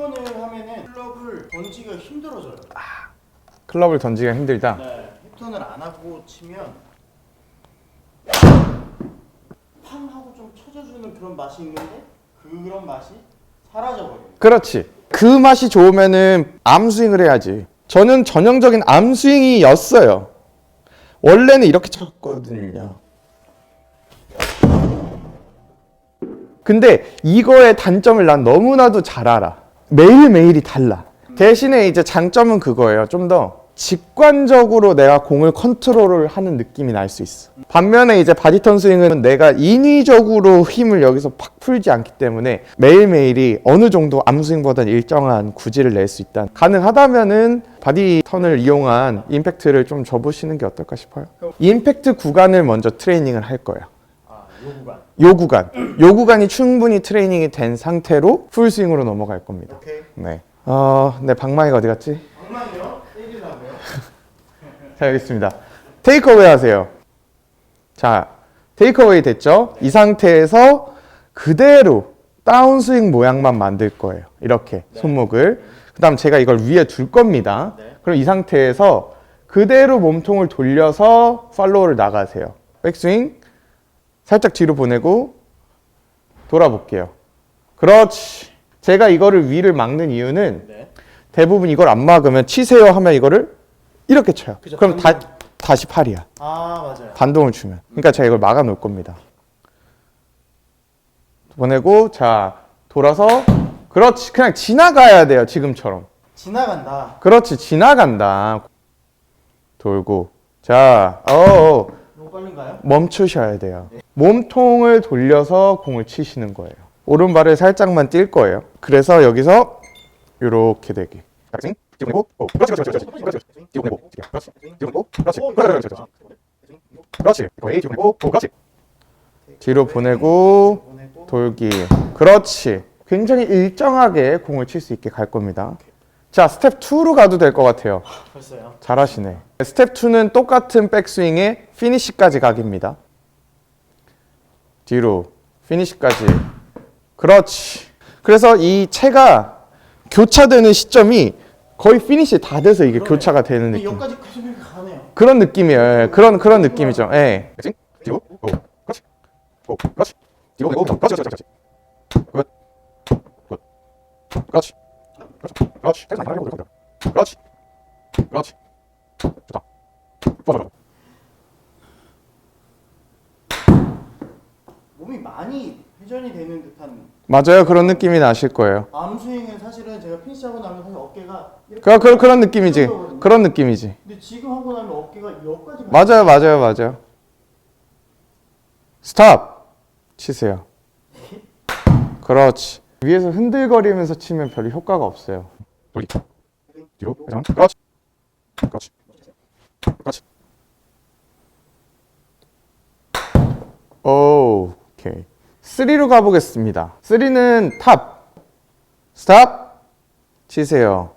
힙턴을 하면은 클럽을 던지기가 힘들어져요. 클럽을 던지기가 힘들다. 네. 힙턴을 안 하고 치면 팡 하고 좀 쳐져주는 그런 맛이 있는데 그런 맛이 사라져버려요. 그렇지. 그 맛이 좋으면은 암스윙을 해야지. 저는 전형적인 암스윙이었어요. 원래는 이렇게 쳤거든요. 근데 이거의 단점을 난 너무나도 잘 알아. 매일매일이 달라. 대신에 이제 장점은 그거예요. 좀 더 직관적으로 내가 공을 컨트롤을 하는 느낌이 날 수 있어. 반면에 이제 바디턴 스윙은 내가 인위적으로 힘을 여기서 팍 풀지 않기 때문에 매일매일이 어느 정도 암스윙보다는 일정한 구질을 낼 수 있다. 가능하다면은 바디턴을 이용한 임팩트를 좀 줘보시는 게 어떨까 싶어요. 임팩트 구간을 먼저 트레이닝을 할 거예요. 아, 요 구간. 요 구간, 요 구간이 충분히 트레이닝이 된 상태로 풀스윙으로 넘어갈 겁니다. 오케이. 네. 어, 네, 방망이가 어디 갔지? 방망이요? 때리려고요? 자, 여기 있습니다. 테이크어웨이 하세요. 자, 테이크어웨이 됐죠? 이 상태에서 그대로 다운스윙 모양만 만들 거예요. 이렇게 손목을. 그 다음 제가 이걸 위에 둘 겁니다. 네. 그럼 이 상태에서 그대로 몸통을 돌려서 팔로우를 나가세요. 백스윙 살짝 뒤로 보내고 돌아볼게요. 그렇지. 제가 이거를 위를 막는 이유는 네. 대부분 이걸 안 막으면 치세요 하면 이거를 이렇게 쳐요. 그죠, 그럼 다. 다시 팔이야. 아, 맞아요. 반동을 주면. 그러니까 제가 이걸 막아 놓을 겁니다. 보내고 자 돌아서 그렇지 그냥 지나가야 돼요 지금처럼. 지나간다. 그렇지 지나간다. 돌고 자 어. 너무 빠른가요? 멈추셔야 돼요. 몸통을 돌려서 공을 치시는 거예요. 오른발을 살짝만 뛸 거예요. 그래서 여기서 이렇게. 스윙, 뒤로 보내고, 오, 그렇지, 그렇지, 그렇지, 그렇지, 그렇지. 뒤로 보내고, 그렇지, 뒤로 보내고, 그렇지, 그렇지, 그렇지, 그렇지, 그렇지. 거의 뒤로 보내고, 오, 그렇지. 뒤로 보내고, 보내고 돌기. 그렇지. 굉장히 일정하게 공을 칠 수 있게 갈 겁니다. 자, 스텝 2로 가도 될 것 같아요. 벌써요. 잘하시네. 스텝 2는 똑같은 백스윙에 피니시까지 가기입니다. 뒤로 피니시까지. 그렇지. 그래서 이 채가 교차되는 시점이 거의 피니시 다 돼서 이게 그러네. 교차가 되는 근데 느낌. 여기까지 계속 이렇게 가네요. 그런 느낌이에요. 예, 그런 그런 느낌이죠. 예. 뒤로, 오, 그렇지, 오, 그렇지, 뒤로 내고, 그렇지, 그렇지, 그렇지, 그렇지, 그렇지, 그렇지, 그렇지, 그렇지, 좋다, 좋아, 좋아. 몸이 많이 회전이 되는 듯한 맞아요. 그런 느낌이 나실 거예요. 암스윙은 사실은 제가 피니시하고 나면 사실 어깨가 이렇게 그, 그, 그런 느낌이지. 그런 느낌이지. 근데 지금 하고 나면 어깨가 여기까지 가. 맞아요, 맞아요, 맞아요. 스탑! 치세요. 그렇지. 위에서 흔들거리면서 치면 별로 효과가 없어요. 돌리. 뒤로. 회전. 그렇지. 그렇지. 그렇지. 오, 오케이. 3로 가보겠습니다. 3는 탑. 스탑. 치세요.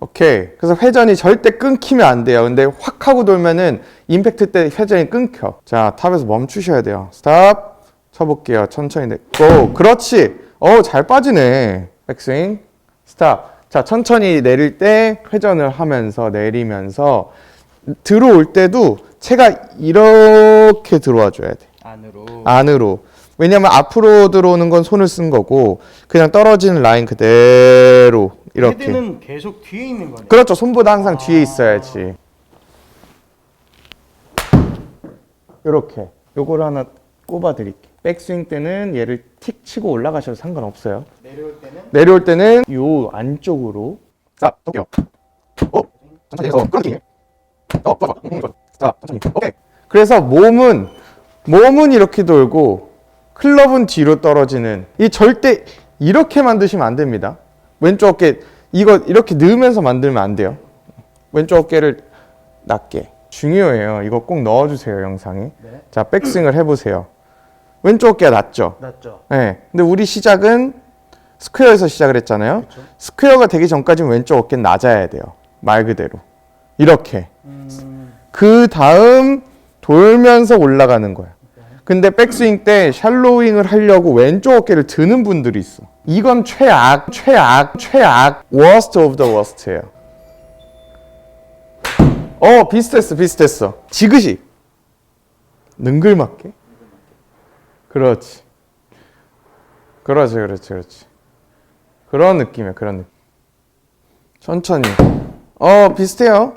오케이. 그래서 회전이 절대 끊기면 안 돼요. 근데 확 하고 돌면은 임팩트 때 회전이 끊겨. 자, 탑에서 멈추셔야 돼요. 스탑. 쳐볼게요. 천천히 내. 고. 그렇지. 어, 잘 빠지네. 백스윙. 스탑. 자, 천천히 내릴 때 회전을 하면서 내리면서 들어올 때도 채가 이렇게 들어와 줘야 돼. 안으로. 안으로. 왜냐면 앞으로 들어오는 건 손을 쓴 거고 그냥 떨어지는 라인 그대로 이렇게. 헤드는 계속 뒤에 있는 거네. 그렇죠. 손보다 항상 뒤에 있어야지. 이렇게. 요거를 하나 꼽아 드릴게요. 백스윙 때는 얘를 틱 치고 올라가셔도 상관없어요. 내려올 때는 내려올 때는 요 안쪽으로 자, 쏠게요. 어, 천천히 해서 끌어당기게. 어, 좋아, 좋아. 음, 좋아. 자, 천천히. 오케이. 그래서 몸은 몸은 이렇게 돌고 클럽은 뒤로 떨어지는 이 절대 이렇게 만드시면 안 됩니다. 왼쪽 어깨 이거 이렇게 넣으면서 만들면 안 돼요. 왼쪽 어깨를 낮게. 중요해요. 이거 꼭 넣어주세요 영상에. 네. 자 백스윙을 해보세요. 왼쪽 어깨가 낮죠. 낮죠. 네. 근데 우리 시작은 스퀘어에서 시작을 했잖아요. 그렇죠. 스퀘어가 되기 전까지는 왼쪽 어깨는 낮아야 돼요. 말 그대로. 이렇게. 음, 그 다음 돌면서 올라가는 거야. 근데 백스윙 때 샬로잉을 하려고 왼쪽 어깨를 드는 분들이 있어. 이건 최악, 최악, 최악, worst of the worst예요. 어, 비슷했어, 비슷했어. 지그시. 능글맞게. 그렇지. 그렇지, 그렇지, 그렇지. 그런 느낌이야, 그런 느낌. 천천히. 어, 비슷해요.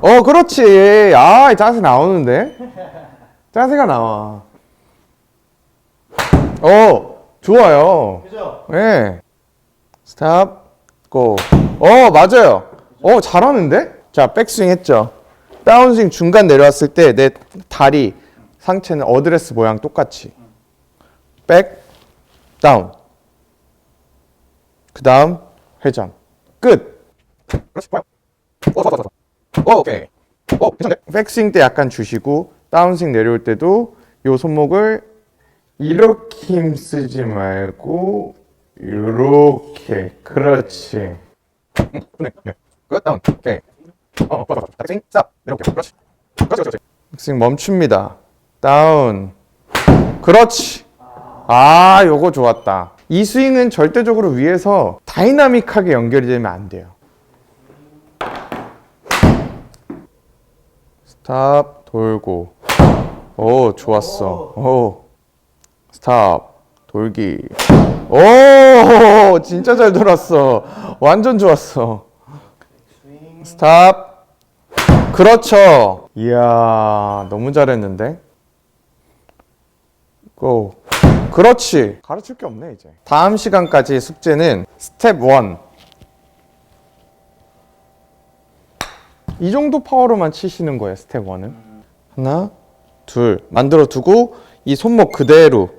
어, 그렇지. 아, 자세 나오는데? 자세가 나와. 어, 좋아요. 그죠? 네. 스탑, 고. 어, 맞아요. 어, 잘하는데? 자, 백스윙 했죠. 다운스윙 중간 내려왔을 때 내 다리 상체는 어드레스 모양 똑같이. 백, 다운. 그 다음, 회전. 끝. 어, 좋아, 좋아. 어, 오케이. 어, 괜찮네. 백스윙 때 약간 주시고, 다운스윙 내려올 때도 요 손목을 이렇게 힘 쓰지 말고 이렇게. 그렇지. 끝 다운 오케이. 어 백스윙. 스탑 이렇게 그렇지 그렇지 그렇지. 백스윙 멈춥니다. 다운. 그렇지. 아 요거 좋았다. 이 스윙은 절대적으로 위에서 다이나믹하게 연결이 되면 안 돼요 스탑 돌고. 오 좋았어. 오 스탑 돌기. 오 진짜 잘 돌았어. 완전 좋았어. 스탑. 그렇죠. 이야 너무 잘했는데? 고. 그렇지. 가르칠 게 없네 이제. 다음 시간까지 숙제는 스텝 1 이 정도 파워로만 치시는 거예요 스텝 1은? 하나 둘 만들어 두고 이 손목 그대로.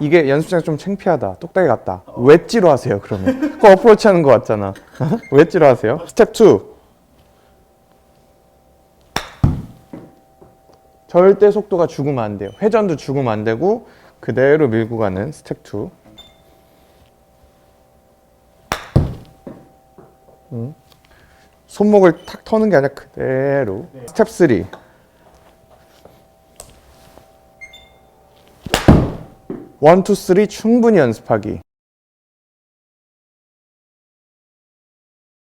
이게 연습장 좀 창피하다. 똑딱이 같다. 웨지로 하세요 그러면. 그 어프로치 하는 거 같잖아. 웨지로 하세요. 스텝 2 절대 속도가 죽으면 안 돼요. 회전도 죽으면 안 되고 그대로 밀고 가는 스텝 2 음. 손목을 탁 터는 게 아니라 그대로. 스텝 3 1, 2, 3 충분히 연습하기